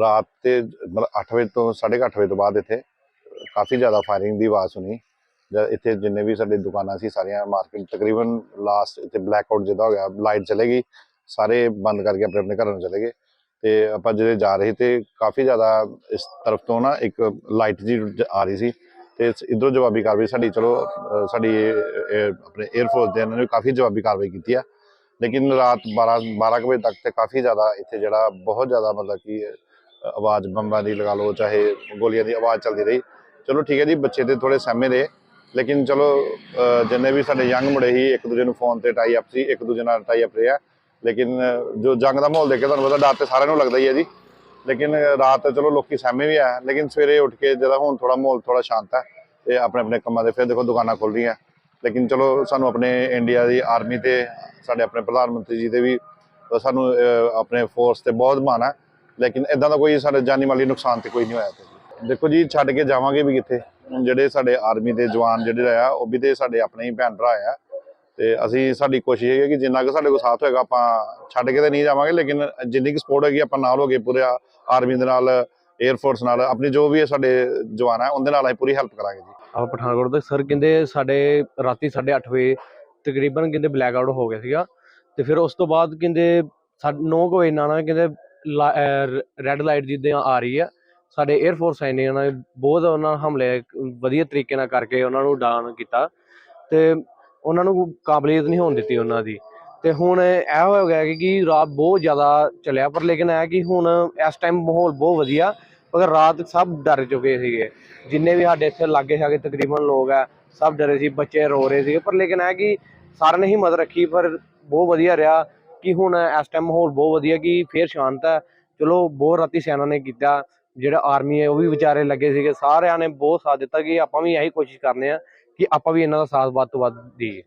ਰਾਤ ਤੇ ਮਤਲਬ 8 ਵਜੇ ਤੋਂ 8:30 ਵਜੇ ਤੋਂ ਬਾਅਦ ਇੱਥੇ ਕਾਫੀ ਜ਼ਿਆਦਾ ਫਾਇਰਿੰਗ ਦੀ ਆਵਾਜ਼ ਸੁਣੀ। ਜਦ ਇੱਥੇ ਜਿੰਨੇ ਵੀ ਸਾਡੇ ਦੁਕਾਨਾਂ ਸੀ ਸਾਰੀਆਂ ਮਾਰਕੀਟ ਤਕਰੀਬਨ ਲਾਸਟ ਇੱਥੇ ਬਲੈਕ ਆਊਟ ਜਿੱਦਾਂ ਹੋ ਗਿਆ ਲਾਈਟ ਚਲੇ ਗਈ, ਸਾਰੇ ਬੰਦ ਕਰਕੇ ਆਪਣੇ ਆਪਣੇ ਘਰਾਂ ਨੂੰ ਚਲੇ ਗਏ। ਤੇ ਆਪਾਂ ਜਿਹੜੇ ਜਾ ਰਹੇ ਤੇ ਕਾਫੀ ਜ਼ਿਆਦਾ ਇਸ ਤਰਫ ਤੋਂ ਨਾ ਇੱਕ ਲਾਈਟ ਜੀ ਆ ਰਹੀ ਸੀ। ਤੇ ਇਧਰੋਂ ਜਵਾਬੀ ਕਾਰਵਾਈ ਸਾਡੀ, ਚਲੋ ਸਾਡੀ ਆਪਣੇ 에ਅਰਫੋਰਸ ਦੇ ਇਹਨਾਂ ਨੇ ਕਾਫੀ ਜਵਾਬੀ ਕਾਰਵਾਈ ਕੀਤੀ ਆ। ਲੇਕਿਨ ਰਾਤ 12 12 ਕੁ ਵਜੇ ਤੱਕ ਤੇ ਕਾਫੀ ਜ਼ਿਆਦਾ ਇੱਥੇ ਜਿਹੜਾ ਬਹੁਤ ਜ਼ਿਆਦਾ ਮਤਲਬ ਕਿ ਆਵਾਜ਼ ਬੰਬਾਂ ਦੀ ਲਗਾ ਲਓ, ਚਾਹੇ ਗੋਲੀਆਂ ਦੀ ਆਵਾਜ਼ ਚੱਲਦੀ ਰਹੀ। ਚਲੋ ਠੀਕ ਹੈ ਜੀ, ਬੱਚੇ ਤੇ ਥੋੜੇ ਸਹਿਮੇ ਰਹੇ। ਲੇਕਿਨ ਚਲੋ ਜਿੰਨੇ ਵੀ ਸਾਡੇ ਯੰਗ ਮੁੰਡੇ ਸੀ, ਇੱਕ ਦੂਜੇ ਨੂੰ ਫੋਨ ਤੇ ਟਾਈ ਅਪ ਸੀ, ਇੱਕ ਦੂਜੇ ਨਾਲ ਟਾਈ ਅਪ ਰਿਹਾ। ਲੇਕਿਨ ਜੋ ਜੰਗ ਦਾ ਮਾਹੌਲ ਦੇਖ ਕੇ ਤੁਹਾਨੂੰ ਪਤਾ ਡਰ ਤੇ ਸਾਰਿਆਂ ਨੂੰ ਲੱਗਦਾ ਹੀ ਹੈ ਜੀ। ਲੇਕਿਨ ਰਾਤ ਚਲੋ ਲੋਕੀ ਸਹਿਮੇ ਵੀ ਆ, ਲੇਕਿਨ ਸਵੇਰੇ ਉੱਠ ਕੇ ਜਿਹੜਾ ਹੁਣ ਥੋੜਾ ਮਾਹੌਲ ਥੋੜਾ ਸ਼ਾਂਤ ਹੈ ਤੇ ਆਪਣੇ ਆਪਣੇ ਕੰਮਾਂ ਦੇ ਫਿਰ ਦੇਖੋ ਦੁਕਾਨਾਂ ਖੁੱਲ ਰਹੀਆਂ ਲੇਕਿਨ ਚਲੋ ਸਾਨੂੰ ਆਪਣੇ ਇੰਡੀਆ ਦੀ ਆਰਮੀ ਤੇ, ਸਾਡੇ ਆਪਣੇ ਪ੍ਰਧਾਨ ਮੰਤਰੀ ਜੀ ਦੇ ਵੀ ਸਾਨੂੰ ਆਪਣੇ ਫੋਰਸ ਤੇ ਬਹੁਤ ਮਾਣ ਹੈ ਲੇਕਿਨ ਇਦਾਂ ਦਾ ਕੋਈ ਸਾਡੇ ਜਾਨੀ ਮਾਲੀ ਨੁਕਸਾਨ ਤੇ ਕੋਈ ਨਹੀਂ ਹੋਇਆ ਇੱਥੇ ਦੇਖੋ ਜੀ, ਛੱਡ ਕੇ ਜਾਵਾਂਗੇ ਵੀ ਕਿੱਥੇ? ਜਿਹੜੇ ਸਾਡੇ ਆਰਮੀ ਦੇ ਜਵਾਨ ਜਿਹੜੇ ਆ ਉਹ ਵੀ ਤੇ ਸਾਡੇ ਆਪਣੇ ਹੀ ਭੈਣ ਭਰਾ ਆ। ਤੇ ਅਸੀਂ, ਸਾਡੀ ਕੋਸ਼ਿਸ਼ ਇਹ ਹੈ ਕਿ ਜਿੰਨਾ ਕੁ ਸਾਡੇ ਕੋਲ ਸਾਥ ਹੋਏਗਾ, ਆਪਾਂ ਛੱਡ ਕੇ ਤੇ ਨਹੀਂ ਜਾਵਾਂਗੇ, ਲੇਕਿਨ ਜਿੰਨੀ ਕੁ ਸਪੋਰਟ ਹੈਗੀ ਆਪਾਂ ਨਾਲ ਹੋ ਕੇ ਪੂਰੇ ਆਰਮੀ ਦੇ ਨਾਲ 에ਅਰ ਫੋਰਸ ਨਾਲ, ਆਪਣੀ ਜੋ ਵੀ ਸਾਡੇ ਜਵਾਨ ਹੈ ਉਹਦੇ ਨਾਲ ਅਸੀਂ ਪੂਰੀ ਹੈਲਪ ਕਰਾਂਗੇ ਜੀ। ਆਪਾਂ ਪਠਾਨਕੋਟ ਤੋਂ ਸਰ ਕਹਿੰਦੇ ਸਾਡੇ ਰਾਤੀ 8:30 ਵਜੇ ਤਕਰੀਬਨ ਕਹਿੰਦੇ ਬਲੈਕ ਆਊਟ ਹੋ ਗਿਆ ਸੀਗਾ। ਤੇ ਫਿਰ ਉਸ ਤੋਂ ਬਾਅਦ ਕਹਿੰਦੇ 9 ਵਜੇ ਨਾਲ ਕਹਿੰਦੇ ਰੈੱਡ ਲਾਈਟ ਜਿੱਦਾਂ ਆ ਰਹੀ ਆ। ਸਾਡੇ 에ਅਰ ਫੋਰਸ ਸੈਨਿਕਾਂ ਨੇ ਬਹੁਤ ਉਹਨਾਂ ਨਾਲ ਹਮਲੇ, ਵਧੀਆ ਤਰੀਕੇ ਨਾਲ ਕਰਕੇ ਉਹਨਾਂ ਨੂੰ ਡਾਊਨ ਕੀਤਾ। ਤੇ ਉਹਨਾਂ ਨੂੰ ਕਾਬਲੀਅਤ ਨਹੀਂ ਹੋਣ ਦਿੱਤੀ ਉਹਨਾਂ ਦੀ। ਤੇ ਹੁਣ ਇਹ ਹੋ ਗਿਆ ਕਿ ਰਾਤ ਬਹੁਤ ਜ਼ਿਆਦਾ ਚੱਲਿਆ, ਪਰ ਲੇਕਿਨ ਇਹ ਕਿ ਹੁਣ ਇਸ ਟਾਈਮ ਮਾਹੌਲ ਬਹੁਤ ਵਧੀਆ ਪਰ ਰਾਤ ਸਭ ਡਰ ਚੁੱਕੇ ਸੀਗੇ। ਜਿੰਨੇ ਵੀ ਸਾਡੇ ਇੱਥੇ ਲਾਗੇ ਛਾਗੇ ਤਕਰੀਬਨ ਲੋਕ ਆ, ਸਭ ਡਰੇ ਸੀ, ਬੱਚੇ ਰੋ ਰਹੇ ਸੀਗੇ। ਪਰ ਲੇਕਿਨ ਇਹ ਕਿ ਸਾਰਿਆਂ ਨੇ ਹਿੰਮਤ ਰੱਖੀ, ਪਰ ਬਹੁਤ ਵਧੀਆ ਰਿਹਾ। ਕਿ ਹੁਣ ਇਸ ਟਾਈਮ ਮਾਹੌਲ ਬਹੁਤ ਵਧੀਆ ਕਿ ਫੇਰ ਸ਼ਾਂਤ ਹੈ। ਚਲੋ, ਬਹੁਤ ਰਾਤੀ ਸੈਨਾ ਨੇ ਕੀਤਾ। ਜਿਹੜਾ ਆਰਮੀ ਹੈ, ਉਹ ਵੀ ਵਿਚਾਰੇ ਲੱਗੇ ਸੀਗੇ। ਸਾਰਿਆਂ ਨੇ ਬਹੁਤ ਸਾਥ ਦਿੱਤਾ ਕਿ ਆਪਾਂ ਵੀ ਇਹੀ ਕੋਸ਼ਿਸ਼ ਕਰਨੇ ਆ ਕਿ ਆਪਾਂ ਵੀ ਇਹਨਾਂ ਦਾ ਸਾਥ ਵੱਧ ਤੋਂ ਵੱਧ ਦੇਈਏ।